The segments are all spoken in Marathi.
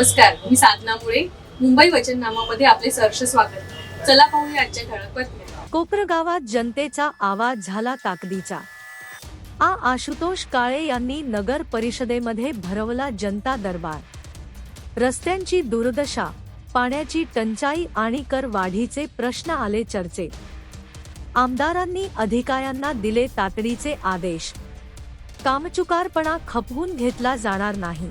नमस्कार मी साधना मुळे. मुंबई वचननामामध्ये आपले सहर्ष स्वागत. चला पाहूया आजच्या ठळक बातम्या. कोपरगावात जनतेचा आवाज झाला ताकदीचा. आ. आशुतोष काळे यांनी नगर परिषदेमध्ये भरवला जनता दरबार. रस्त्यांची दुर्दशा पाण्याची टंचाई आणि कर वाढीचे प्रश्न आले चर्चेत. आमदारांनी अधिकाऱ्यांना दिले तातडीचे आदेश. कामचुकारपणा खपवून घेतला जाणार नाही.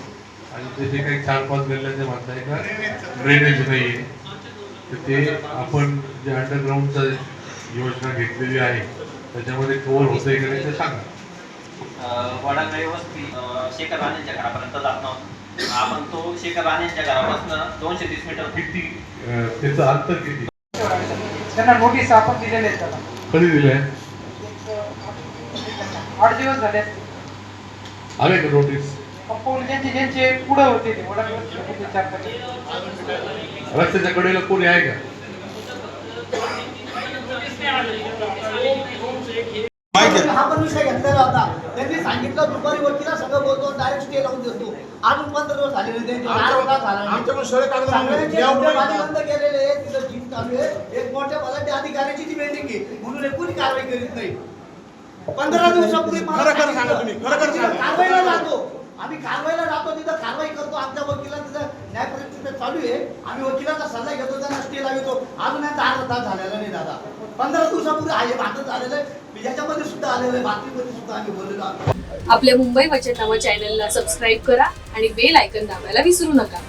आणि त्याचे काही चार पाच गल्ल्यांचे म्हणताय का ड्रेनेज नाहीये तर ते आपण जे अंडरग्राऊंडचा योजना घेतलेली आहे त्याच्यामध्ये कव्हर होतंय का नाही ते सांगा. वडांगळे वस्ती अं, शेखर राणेंच्या घरापर्यंत जात नव्हतं. आपण तो शेखर राणेंच्या घरापासून दोनशे तीस मीटर किती अं, त्याचं अंतर किती? त्यांना नोटीस आपण दिलेले आहेत त्याला. कधी दिलंय? आठ दिवस झाले. असतील. आले का नोटीस ज्यांचे ज्यांचे पुढे होते ते रस्त्याच्या कडेला कोणी आहे का? हा पण विषय घेतलेला होता. त्यांनी सांगितलं दुपारी वकिला सगळं बोलतो डायरेक्ट स्टे लावून देतो. अजून पंधरा दिवस झाला. नाही. सगळे बंद केलेले तिथं जिम चालू आहे. एक मोठ्या पदाच्या अधिकाऱ्याची ती मेंडिंग आहे म्हणून हे कुणी कारवाई करीत नाही पंधरा दिवसापूर्वी खरं खरं. सांगा तुम्ही, खरं खरं कारवाईला जातो. आम्ही कारवाईला जातो तिथं कारवाई करतो. आमच्या वकिलांचं तिथं न्याय परिस्थिती चालू आहे. आम्ही वकिलाचा सल्ला घेतो त्यांना स्टे लावतो. अजून यांचा अर्धा तास झालेला नाही दादा. पंधरा दिवसापूर्वी आहे भारतात आलेलं आहे. याच्यामध्ये सुद्धा आलेलं आहे बातमीमध्ये सुद्धा आम्ही बोललेलो आहोत. आपल्या मुंबई वचननामा चॅनलला सबस्क्राईब करा आणि बेल आयकन दाबायला विसरू नका.